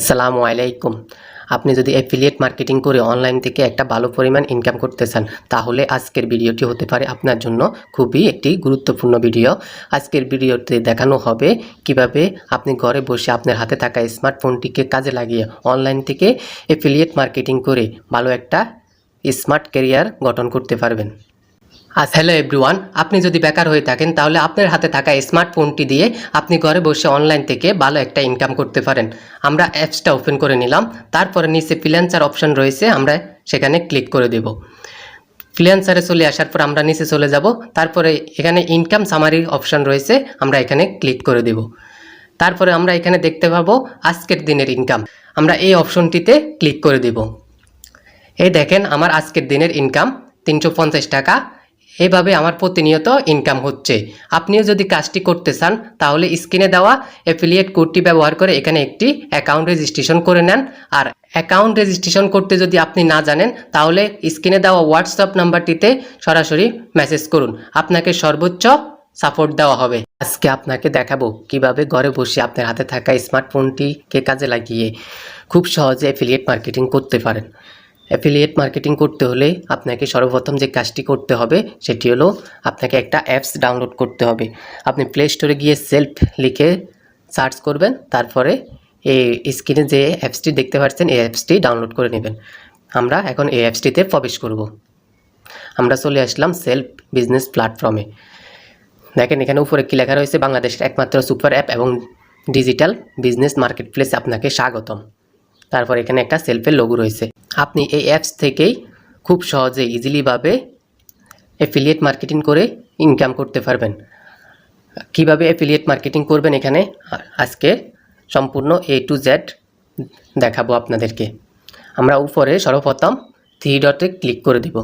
আসসালামু আলাইকুম। আপনি যদি অ্যাফিলিয়েট মার্কেটিং করে অনলাইন থেকে একটা ভালো পরিমাণ ইনকাম করতে চান, তাহলে আজকের ভিডিওটি হতে পারে আপনার জন্য খুবই একটি গুরুত্বপূর্ণ ভিডিও। আজকের ভিডিওতে দেখানো হবে কীভাবে আপনি ঘরে বসে আপনার হাতে থাকা স্মার্টফোনটিকে কাজে লাগিয়ে অনলাইন থেকে অ্যাফিলিয়েট মার্কেটিং করে ভালো একটা স্মার্ট ক্যারিয়ার গঠন করতে পারবেন। আজ হ্যালো এভরিওয়ান আপনি যদি বেকার হয়ে থাকেন, তাহলে আপনার হাতে থাকা স্মার্টফোনটি দিয়ে আপনি ঘরে বসে অনলাইন থেকে ভালো একটা ইনকাম করতে পারেন। আমরা অ্যাপসটা ওপেন করে নিলাম, তারপরে নিচে ফ্রিল্যান্সার অপশন রয়েছে, আমরা সেখানে ক্লিক করে দেব। ফ্রিল্যান্সারে চলে আসার পর আমরা নিচে চলে যাব, তারপরে এখানে ইনকাম সামারি অপশন রয়েছে, আমরা এখানে ক্লিক করে দেব। তারপরে আমরা এখানে দেখতে পাবো আজকের দিনের ইনকাম আমরা এই অপশনটিতে ক্লিক করে দেব। এই দেখেন, আমার আজকের দিনের ইনকাম তিনশো পঞ্চাশ টাকা এভাবে আমার প্রতিনিয়ত ইনকাম হচ্ছে। আপনিও যদি কাজটি করতে চান, তাহলে স্ক্রিনে দেওয়া অ্যাফিলিয়েট কোডটি ব্যবহার করে এখানে একটি অ্যাকাউন্ট রেজিস্ট্রেশন করে নেন। আর অ্যাকাউন্ট রেজিস্ট্রেশন করতে যদি আপনি না জানেন, তাহলে স্ক্রিনে দেওয়া হোয়াটসঅ্যাপ নাম্বারটিতে সরাসরি মেসেজ করুন। আপনাকে সর্বোচ্চ সাপোর্ট দেওয়া হবে। আজকে আপনাকে দেখাবো কীভাবে ঘরে বসে আপনার হাতে থাকা স্মার্টফোনটিকে কাজে লাগিয়ে খুব সহজে অ্যাফিলিয়েট মার্কেটিং করতে পারেন। অ্যাফিলিয়েট মার্কেটিং করতে হলে আপনাকে সর্বপ্রথম যে কাজটি করতে হবে, সেটি হলো আপনাকে একটা অ্যাপস ডাউনলোড করতে হবে। আপনি প্লে স্টোরে গিয়ে সেলফ লিখে সার্চ করবেন, তারপরে এই স্ক্রিনে যে অ্যাপসটি দেখতে পাচ্ছেন, এই অ্যাপসটি ডাউনলোড করে নেবেন। আমরা এখন এই অ্যাপসটিতে প্রবেশ করব। আমরা চলে আসলাম সেলফ বিজনেস প্ল্যাটফর্মে দেখেন, এখানে উপরে কি লেখা রয়েছে? বাংলাদেশের একমাত্র সুপার অ্যাপ এবং ডিজিটাল বিজনেস মার্কেট প্লেস আপনাকে স্বাগতম। তারপর এখানে একটা সেলফের লোগো রয়েছে। আপনি এই অ্যাপস থেকেই খুব সহজে ইজিলিভাবে অ্যাফিলিয়েট মার্কেটিং করে ইনকাম করতে পারবেন। কীভাবে অ্যাফিলিয়েট মার্কেটিং করবেন এখানে? আজকে সম্পূর্ণ এ টু জেড দেখাবো আপনাদেরকে। আমরা উপরে সর্বপ্রথম থ্রি ডটে ক্লিক করে দিব।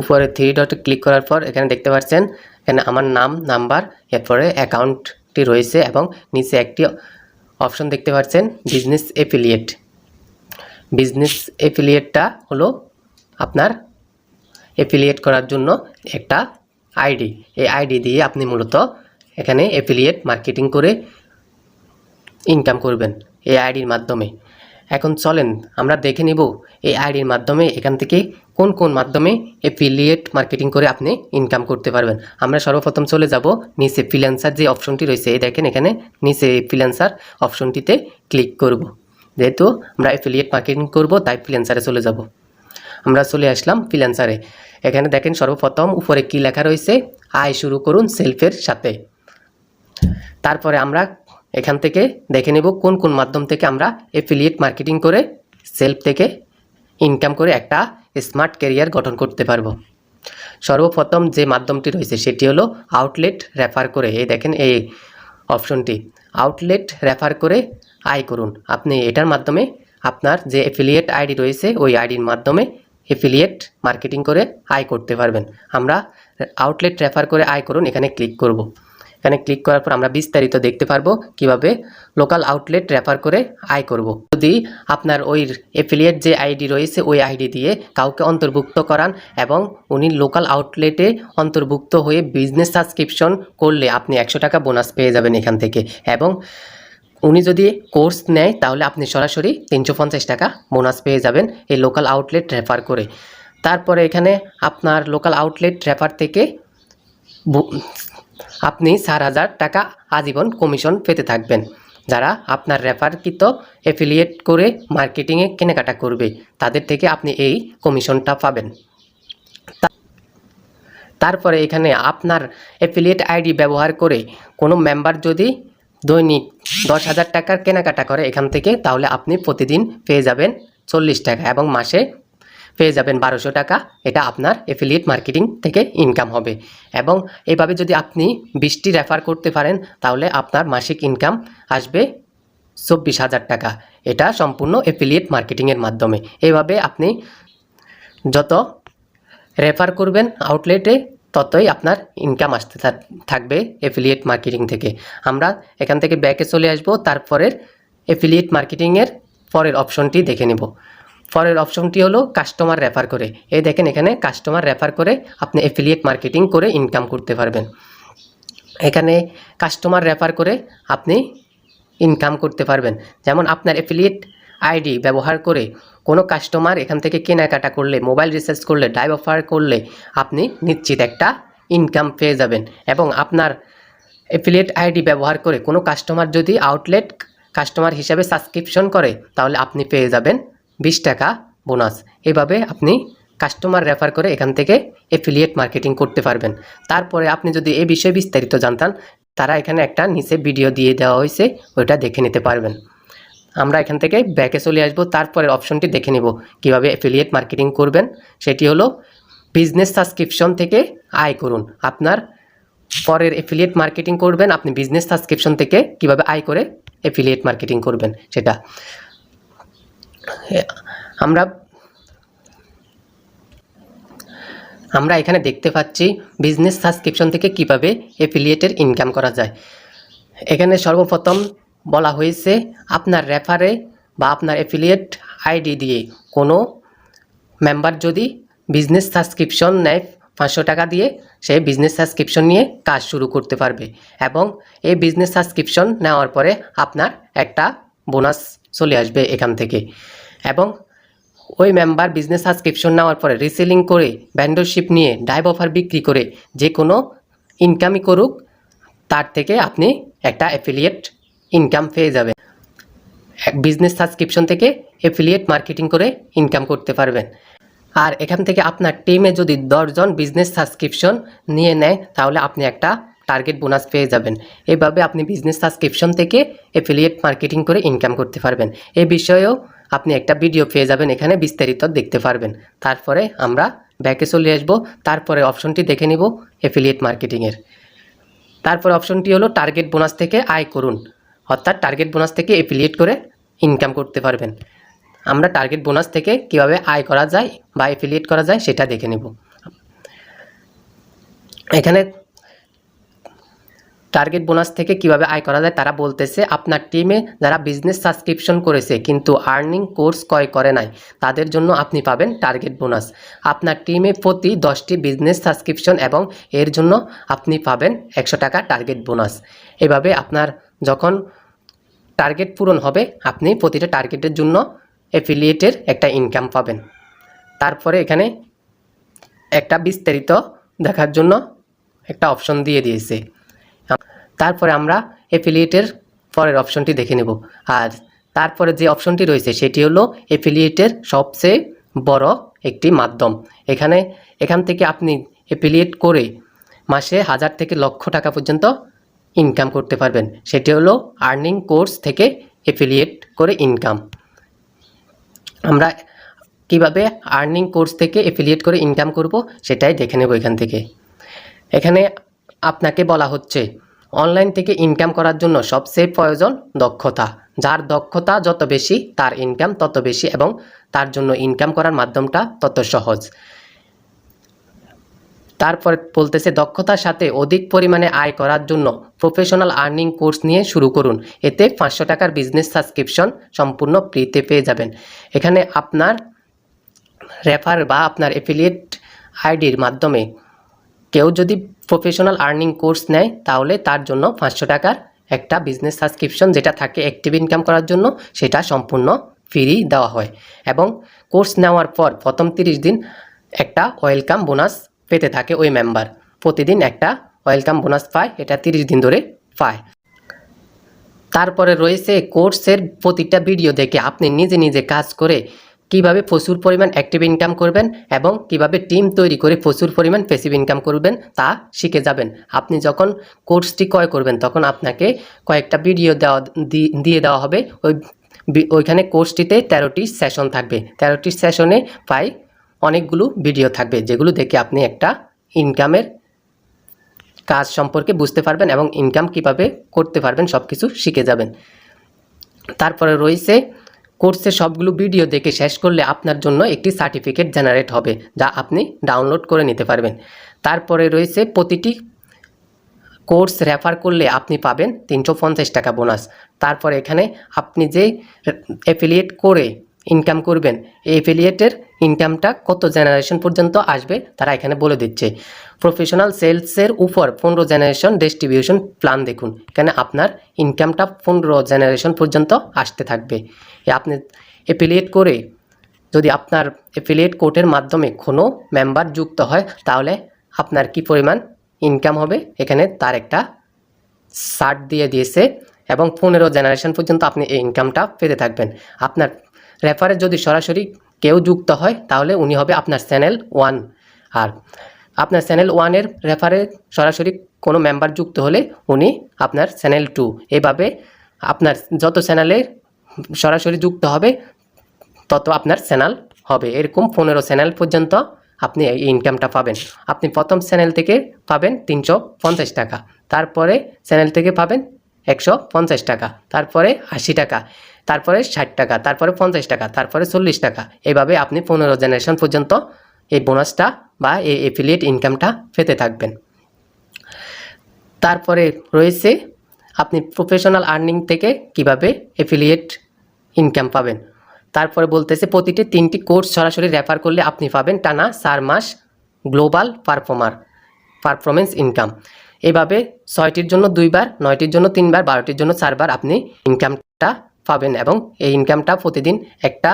উপরে থ্রি ডটে ক্লিক করার পর এখানে দেখতে পাচ্ছেন, এখানে আমার নাম নাম্বার এরপরে অ্যাকাউন্টটি রয়েছে এবং নিচে একটি অপশন দেখতে পাচ্ছেন বিজনেস এফিলিয়েট বিজনেস এফিলিয়েটটা হলো আপনার এফিলিয়েট করার জন্য একটা আইডি এই আইডি দিয়ে আপনি মূলত এখানে এফিলিয়েট মার্কেটিং করে ইনকাম করবেন এই আইডির মাধ্যমে। এখন চলেন, আমরা দেখে নিব এই আইডির মাধ্যমে এখান থেকে কোন কোন মাধ্যমে এফিলিয়েট মার্কেটিং করে আপনি ইনকাম করতে পারবেন। আমরা সর্বপ্রথম চলে যাব নিচে ফ্রিল্যান্সার যে অপশনটি রয়েছে, এই দেখেন এখানে নিচে ফ্রিল্যান্সার অপশনটিতে ক্লিক করব। যেহেতু আমরা এফিলিয়েট মার্কেটিং করব, তাই ফ্রিল্যান্সারে চলে যাব। আমরা চলে আসলাম ফ্রিল্যান্সারে এখানে দেখেন সর্বপ্রথম উপরে কি লেখা রয়েছে? আয় শুরু করুন সেলফের সাথে। তারপরে আমরা এখান থেকে দেখে নেব কোন কোন মাধ্যম থেকে আমরা এফিলিয়েট মার্কেটিং করে সেলফ থেকে ইনকাম করে একটা স্মার্ট ক্যারিয়ার গঠন করতে পারব। সর্বপ্রথম যে মাধ্যমটি রয়েছে, সেটি হলো আউটলেট রেফার করে। এই দেখেন এই অপশনটি আউটলেট রেফার করে আয় করুন। আপনি এটার মাধ্যমে আপনার যে এফিলিয়েট আইডি রয়েছে, ওই আইডির মাধ্যমে এফিলিয়েট মার্কেটিং করে আয় করতে পারবেন। আমরা আউটলেট রেফার করে আয় করুন, এখানে ক্লিক করব। এখানে ক্লিক করার পর আমরা বিস্তারিত দেখতে পারব কীভাবে লোকাল আউটলেট রেফার করে আয় করব। যদি আপনার ওই এফিলিয়েট যে আইডি রয়েছে, ওই আইডি দিয়ে কাউকে অন্তর্ভুক্ত করান এবং উনি লোকাল আউটলেটে অন্তর্ভুক্ত হয়ে বিজনেস সাবস্ক্রিপশন করলে আপনি একশো টাকা বোনাস পেয়ে যাবেন এখান থেকে। এবং উনি যদি কোর্স নেয়, তাহলে আপনি সরাসরি তিনশো পঞ্চাশ টাকা বোনাস পেয়ে যাবেন এই লোকাল আউটলেট রেফার করে। তারপরে এখানে আপনার লোকাল আউটলেট রেফার থেকে আপনি চার হাজার টাকা আজীবন কমিশন পেতে থাকবেন। যারা আপনার রেফারকৃত অ্যাফিলিয়েট করে মার্কেটিংয়ে কেনাকাটা করবে, তাদের থেকে আপনি এই কমিশনটা পাবেন। তারপরে এখানে আপনার অ্যাফিলিয়েট আইডি ব্যবহার করে কোনো মেম্বার যদি দৈনিক দশ হাজার টাকার কেনাকাটা করে এখান থেকে, তাহলে আপনি প্রতিদিন পেয়ে যাবেন চল্লিশ টাকা এবং মাসে পেয়ে যাবেন বারোশো টাকা। এটা আপনার এফিলিয়েট মার্কেটিং থেকে ইনকাম হবে। এবং এভাবে যদি আপনি বিশটি রেফার করতে পারেন, তাহলে আপনার মাসিক ইনকাম আসবে চব্বিশ হাজার টাকা। এটা সম্পূর্ণ এফিলিয়েট মার্কেটিংয়ের মাধ্যমে। এইভাবে আপনি যত রেফার করবেন আউটলেটে ততই আপনার ইনকাম আসতে থাকবে এফিলিয়েট মার্কেটিং থেকে। আমরা এখান থেকে ব্যাকে চলে আসব, তারপরের এফিলিয়েট মার্কেটিংয়ের পরের অপশনটি দেখে নেব। পরের অপশনটি হলো কাস্টমার রেফার করে। এই দেখেন এখানে কাস্টমার রেফার করে আপনি এফিলিয়েট মার্কেটিং করে ইনকাম করতে পারবেন। এখানে কাস্টমার রেফার করে আপনি ইনকাম করতে পারবেন। যেমন আপনার অ্যাফিলিয়েট আইডি ব্যবহার করে কোনো কাস্টমার এখান থেকে কেনাকাটা করলে, মোবাইল রিচার্জ করলে ডাইভ অফার করলে আপনি নিশ্চিত একটা ইনকাম পেয়ে যাবেন। এবং আপনার অ্যাফিলিয়েট আইডি ব্যবহার করে কোনো কাস্টমার যদি আউটলেট কাস্টমার হিসাবে সাবস্ক্রিপশন করে, তাহলে আপনি পেয়ে যাবেন বিশ টাকা বোনাস এভাবে আপনি কাস্টমার রেফার করে এখান থেকে এফিলিয়েট মার্কেটিং করতে পারবেন। তারপরে আপনি যদি এ বিষয়ে বিস্তারিত জানতেন, তারা এখানে একটা নিচে ভিডিও দিয়ে দেওয়া হয়েছে, ওইটা দেখে নিতে পারবেন। আমরা এখান থেকে ব্যাকে চলে আসব, তারপরের অপশনটি দেখে নিব, কীভাবে অ্যাফিলিয়েট মার্কেটিং করবেন। সেটি হলো বিজনেস সাবস্ক্রিপশন থেকে আয় করুন। আপনার পরের এফিলিয়েট মার্কেটিং করবেন, আপনি বিজনেস সাবস্ক্রিপশন থেকে কীভাবে আয় করে এফিলিয়েট মার্কেটিং করবেন সেটা। আমরা আমরা এখানে দেখতে পাচ্ছি বিজনেস সাবস্ক্রিপশন থেকে কীভাবে এফিলিয়েটের ইনকাম করা যায়। এখানে সর্বপ্রথম বলা হয়েছে আপনার রেফারে বা আপনার অ্যাফিলিয়েট আইডি দিয়ে কোনো মেম্বার যদি বিজনেস সাবস্ক্রিপশন নেয় পাঁচশো টাকা দিয়ে, সে বিজনেস সাবস্ক্রিপশন নিয়ে কাজ শুরু করতে পারবে এবং এই বিজনেস সাবস্ক্রিপশন নেওয়ার পরে আপনার একটা বোনাস চলে আসবে এখান থেকে এবং ওই মেম্বার বিজনেস সাবস্ক্রিপশন নেওয়ার পরে রিসেলিং করে ভ্যান্ডরশিপ নিয়ে ডাইভ অফার বিক্রি করে যে কোনো ইনকামই করুক, তার থেকে আপনি একটা অ্যাফিলিয়েট ইনকাম পেয়ে যাবেন বিজনেস সাবস্ক্রিপশন থেকে এফিলিয়েট মার্কেটিং করে ইনকাম করতে পারবেন। আর এখান থেকে আপনার টিমে যদি দশজন বিজনেস সাবস্ক্রিপশন নিয়ে নেয়, তাহলে আপনি একটা টার্গেট বোনাস পেয়ে যাবেন। এভাবে আপনি বিজনেস সাবস্ক্রিপশন থেকে এফিলিয়েট মার্কেটিং করে ইনকাম করতে পারবেন। এ বিষয়েও আপনি একটা ভিডিও পেয়ে যাবেন, এখানে বিস্তারিত দেখতে পারবেন। তারপরে আমরা ব্যাকে চলে আসব। তারপরে অপশনটি দেখে নিব এফিলিয়েট মার্কেটিংয়ের তারপর অপশনটি হলো টার্গেট বোনাস থেকে আয় করুন। অর্থাৎ টার্গেট বোনাস থেকে এফিলিয়েট করে ইনকাম করতে পারবেন। আমরা টার্গেট বোনাস থেকে কীভাবে আয় করা যায় বা এফিলিয়েট করা যায় সেটা দেখে নেব। এখানে টার্গেট বোনাস থেকে কীভাবে আয় করা যায় তারা বলতেছে, আপনার টিমে যারা বিজনেস সাবস্ক্রিপশন করেছে কিন্তু আর্নিং কোর্স ক্রয় করে নাই, তাদের জন্য আপনি পাবেন টার্গেট বোনাস আপনার টিমে প্রতি দশটি বিজনেস সাবস্ক্রিপশন এবং এর জন্য আপনি পাবেন একশো টাকা টার্গেট বোনাস এভাবে আপনার যখন টার্গেট পূরণ হবে, আপনি প্রতিটা টার্গেটের জন্য অ্যাফিলিয়েটের একটা ইনকাম পাবেন। তারপরে এখানে একটা বিস্তারিত দেখার জন্য একটা অপশন দিয়ে দিয়েছে। তারপরে আমরা এফিলিয়েটের পরের অপশনটি দেখে নেব। আর তারপরে যে অপশনটি রয়েছে, সেটি হলো এফিলিয়েটের সবচেয়ে বড় একটি মাধ্যম। এখানে এখান থেকে আপনি এফিলিয়েট করে মাসে হাজার থেকে লক্ষ টাকা পর্যন্ত ইনকাম করতে পারবেন। সেটি হলো আর্নিং কোর্স থেকে এফিলিয়েট করে ইনকাম আমরা কীভাবে আর্নিং কোর্স থেকে এফিলিয়েট করে ইনকাম করব সেটাই দেখে নেব এখান থেকে। এখানে আপনাকে বলা হচ্ছে অনলাইন থেকে ইনকাম করার জন্য সবচেয়ে প্রয়োজন দক্ষতা। যার দক্ষতা যত বেশি, তার ইনকাম তত বেশি এবং তার জন্য ইনকাম করার মাধ্যমটা তত সহজ। তারপর বলতেছে দক্ষতার সাথে অধিক পরিমাণে আয় করার জন্য প্রফেশনাল আর্নিং কোর্স নিয়ে শুরু করুন। এতে পাঁচশো টাকার বিজনেস সাবস্ক্রিপশন সম্পূর্ণ ফ্রিতে পেয়ে যাবেন। এখানে আপনার রেফার বা আপনার এফিলিয়েট আইডির মাধ্যমে কেউ যদি প্রফেশনাল আর্নিং কোর্স নেয়, তাহলে তার জন্য পাঁচশো টাকার একটা বিজনেস সাবস্ক্রিপশন যেটা থাকে অ্যাক্টিভ ইনকাম করার জন্য, সেটা সম্পূর্ণ ফ্রি দেওয়া হয়। এবং কোর্স নেওয়ার পর প্রথম তিরিশ দিন একটা ওয়েলকাম বোনাস পেতে থাকে ওই মেম্বার প্রতিদিন একটা ওয়েলকাম বোনাস পায়, এটা তিরিশ দিন ধরে পায়। তারপরে রয়েছে কোর্সের প্রতিটা ভিডিও দেখে আপনি নিজে নিজে কাজ করে কীভাবে প্রচুর পরিমাণ অ্যাক্টিভ ইনকাম করবেন এবং কীভাবে টিম তৈরি করে প্রচুর পরিমাণ প্যাসিভ ইনকাম করবেন তা শিখে যাবেন। আপনি যখন কোর্সটি ক্রয় করবেন, তখন আপনাকে কয়েকটা ভিডিও দেওয়া দিয়ে দেওয়া হবে। ওই ওইখানে কোর্সটিতে তেরোটি সেশন থাকবে। তেরোটি সেশনে প্রায় অনেকগুলো ভিডিও থাকবে যেগুলো দেখে আপনি একটা ইনকামের কাজ সম্পর্কে বুঝতে পারবেন এবং ইনকাম কীভাবে করতে পারবেন সব কিছু শিখে যাবেন। তারপরে রয়েছে কোর্সের সবগুলো ভিডিও দেখে শেষ করলে আপনার জন্য একটি সার্টিফিকেট জেনারেট হবে, যা আপনি ডাউনলোড করে নিতে পারবেন। তারপরে রয়েছে, প্রতিটি কোর্স রেফার করলে আপনি পাবেন তিনশো পঞ্চাশ টাকা বোনাস তারপর এখানে আপনি যে অ্যাফিলিয়েট করে ইনকাম করবেন, এই ইনকামটা কত জেনারেশন পর্যন্ত আসবে তারা এখানে বলে দিচ্ছে। প্রফেশনাল সেলসের উপর পনেরো জেনারেশন ডিস্ট্রিবিউশন প্ল্যান দেখুন, এখানে আপনার ইনকামটা পনেরো জেনারেশন পর্যন্ত আসতে থাকবে। আপনি এফিলিয়েট করে যদি আপনার এফিলিয়েট কোডের মাধ্যমে কোনো মেম্বার যুক্ত হয়, তাহলে আপনার কি পরিমাণ ইনকাম হবে? এখানে তার একটা সার্ট দিয়ে দিয়েছে এবং পনেরো জেনারেশন পর্যন্ত আপনি এই ইনকামটা পেতে থাকবেন। আপনার রেফারে যদি সরাসরি কেউ যুক্ত হয়, তাহলে উনি হবে আপনার চ্যানেল ওয়ান। আর আপনার চ্যানেল ওয়ানের রেফারে সরাসরি কোনো মেম্বার যুক্ত হলে উনি আপনার চ্যানেল টু। এভাবে আপনার যত চ্যানেলে সরাসরি যুক্ত হবে, তত আপনার চ্যানেল হবে। এরকম পনেরো চ্যানেল পর্যন্ত আপনি এই ইনকামটা পাবেন। আপনি প্রথম চ্যানেল থেকে পাবেন তিনশো পঞ্চাশ টাকা। তারপরে চ্যানেল থেকে পাবেন একশো পঞ্চাশ টাকা। তারপরে আশি টাকা। তারপরে ষাট টাকা, তারপরে পঞ্চাশ টাকা, তারপরে চল্লিশ টাকা। এভাবে আপনি পনেরো জেনারেশন পর্যন্ত এই বোনাসটা বা এই এফিলিয়েট ইনকামটা পেতে থাকবেন। তারপরে রয়েছে আপনি প্রফেশনাল আর্নিং থেকে কীভাবে এফিলিয়েট ইনকাম পাবেন। তারপরে বলতেছে প্রতিটি তিনটি কোর্স সরাসরি রেফার করলে আপনি পাবেন টানা চার মাস গ্লোবাল পারফর্মার পারফরমেন্স ইনকাম এভাবে ছয়টির জন্য দুইবার, নয়টির জন্য তিনবার, বারোটির জন্য চারবার আপনি ইনকামটা পাবেন এবং এই ইনকামটা প্রতিদিন একটা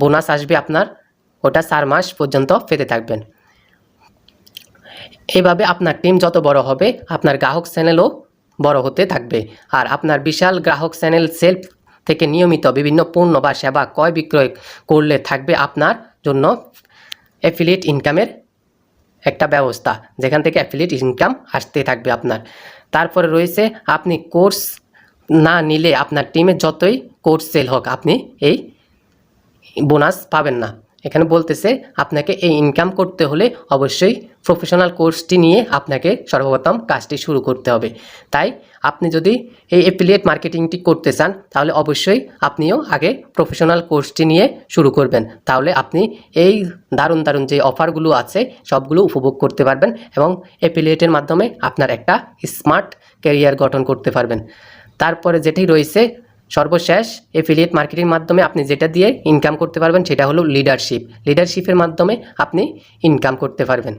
বোনাস আসবে আপনার, ওটা চার মাস পর্যন্ত পেতে থাকবেন। এভাবে আপনার টিম যত বড় হবে, আপনার গ্রাহক চ্যানেলও বড় হতে থাকবে। আর আপনার বিশাল গ্রাহক চ্যানেল সেলফ থেকে নিয়মিত বিভিন্ন পণ্য বা সেবা ক্রয় বিক্রয় করলে থাকবে আপনার জন্য অ্যাফিলিয়েট ইনকামের একটা ব্যবস্থা, যেখান থেকে অ্যাফিলিয়েট ইনকাম আসতে থাকবে আপনার। তারপরে রয়েছে, আপনি কোর্স না নিলে আপনার টিমে যতই কোর্স সেল হোক, আপনি এই বোনাস পাবেন না। এখানে বলতেছে, আপনাকে এই ইনকাম করতে হলে অবশ্যই প্রফেশনাল কোর্সটি নিয়ে আপনাকে সর্বপ্রথম কাজটি শুরু করতে হবে। তাই আপনি যদি এই অ্যাফিলিয়েট মার্কেটিংটি করতে চান, তাহলে অবশ্যই আপনিও আগে প্রফেশনাল কোর্সটি নিয়ে শুরু করবেন। তাহলে আপনি এই দারুণ দারুণ যে অফারগুলো আছে, সবগুলো উপভোগ করতে পারবেন এবং অ্যাফিলিয়েটের মাধ্যমে আপনার একটা স্মার্ট ক্যারিয়ার গঠন করতে পারবেন। তারপরে যেটি রয়েছে, সর্বশেষ এফিলিয়েট মার্কেটিং মাধ্যমে আপনি যেটা দিয়ে ইনকাম করতে পারবেন সেটা হলো লিডারশিপ লিডারশিপের মাধ্যমে আপনি ইনকাম করতে পারবেন।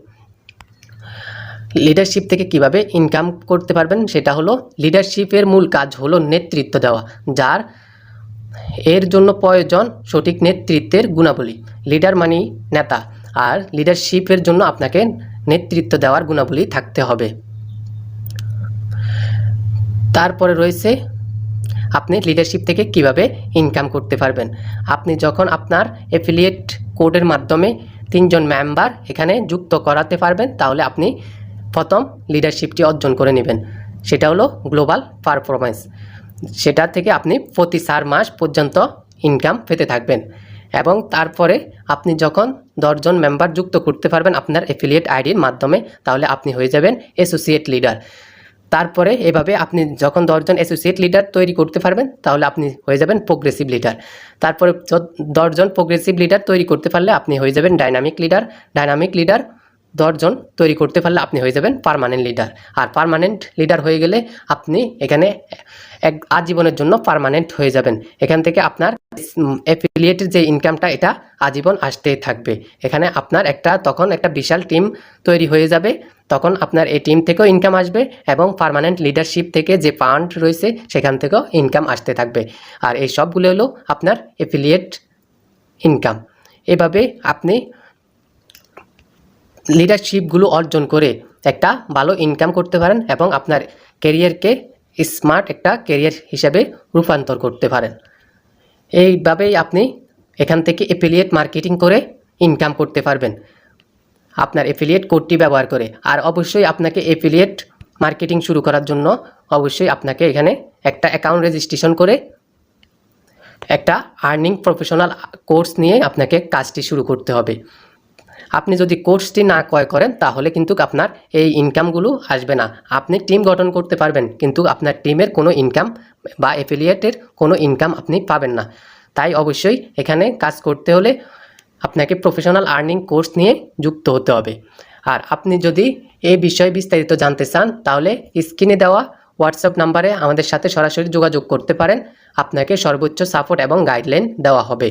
লিডারশিপ থেকে কীভাবে ইনকাম করতে পারবেন সেটা হলো লিডারশিপের মূল কাজ হলো নেতৃত্ব দেওয়া, যার এর জন্য প্রয়োজন সঠিক নেতৃত্বের গুণাবলী লিডার মানি নেতা, আর লিডারশিপের জন্য আপনাকে নেতৃত্ব দেওয়ার গুণাবলী থাকতে হবে। তারপরে রয়েছে আপনি লিডারশিপ থেকে কীভাবে ইনকাম করতে পারবেন। আপনি যখন আপনার এফিলিয়েট কোডের মাধ্যমে তিনজন মেম্বার এখানে যুক্ত করাতে পারবেন, তাহলে আপনি প্রথম লিডারশিপটি অর্জন করে নেবেন। সেটা হলো গ্লোবাল পারফরমেন্স সেটা থেকে আপনি প্রতি চার মাস পর্যন্ত ইনকাম পেতে থাকবেন। এবং তারপরে আপনি যখন দশজন মেম্বার যুক্ত করতে পারবেন আপনার এফিলিয়েট আইডির মাধ্যমে, তাহলে আপনি হয়ে যাবেন অ্যাসোসিয়েট লিডার তারপরে এভাবে আপনি যখন দশজন অ্যাসোসিয়েট লিডার তৈরি করতে পারবেন, তাহলে আপনি হয়ে যাবেন প্রোগ্রেসিভ লিডার তারপরে দশজন প্রোগ্রেসিভ লিডার তৈরি করতে পারলে আপনি হয়ে যাবেন ডাইনামিক লিডার ডাইনামিক লিডার দশজন তৈরি করতে পারলে আপনি হয়ে যাবেন পার্মানেন্ট লিডার আর পারমানেন্ট লিডার হয়ে গেলে আপনি এখানে এক আজীবনের জন্য পার্মানেন্ট হয়ে যাবেন। এখান থেকে আপনার অ্যাফিলিয়েটের যে ইনকামটা এটা আজীবন আসতেই থাকবে। এখানে আপনার একটা, তখন একটা বিশাল টিম তৈরি হয়ে যাবে। তখন আপনার এই টিম থেকেও ইনকাম আসবে এবং পার্মানেন্ট লিডারশিপ থেকে যে ফান্ড রয়েছে, সেখান থেকেও ইনকাম আসতে থাকবে। আর এই সবগুলো হলো আপনার এফিলিয়েট ইনকাম এভাবে আপনি লিডারশিপগুলো অর্জন করে একটা ভালো ইনকাম করতে পারেন এবং আপনার কেরিয়ারকে স্মার্ট একটা কেরিয়ার হিসাবে রূপান্তর করতে পারেন। এইভাবেই আপনি এখান থেকে এফিলিয়েট মার্কেটিং করে ইনকাম করতে পারবেন। আপনার এফিলিয়েট কোডটি ব্যবহার করে। আর অবশ্যই আপনাকে এফিলিয়েট মার্কেটিং শুরু করার জন্য অবশ্যই আপনাকে এখানে একটা অ্যাকাউন্ট রেজিস্ট্রেশন করে একটা আর্নিং প্রফেশনাল কোর্স নিয়ে আপনাকে কাজটি শুরু করতে হবে। আপনি যদি কোর্সটি না ক্রয় করেন, তাহলে কিন্তু আপনার এই ইনকামগুলো আসবে না। আপনি টিম গঠন করতে পারবেন, কিন্তু আপনার টিমের কোনো ইনকাম বা এফিলিয়েটের কোনো ইনকাম আপনি পাবেন না। তাই অবশ্যই এখানে কাজ করতে হলে আপনাকে প্রফেশনাল আর্নিং কোর্স নিয়ে যুক্ত হতে হবে। আর আপনি যদি এই বিষয়ে বিস্তারিত জানতে চান, তাহলে স্ক্রিনে দেওয়া হোয়াটসঅ্যাপ নাম্বারে আমাদের সাথে সরাসরি যোগাযোগ করতে পারেন। আপনাকে সর্বোচ্চ সাপোর্ট এবং গাইডলাইন দেওয়া হবে।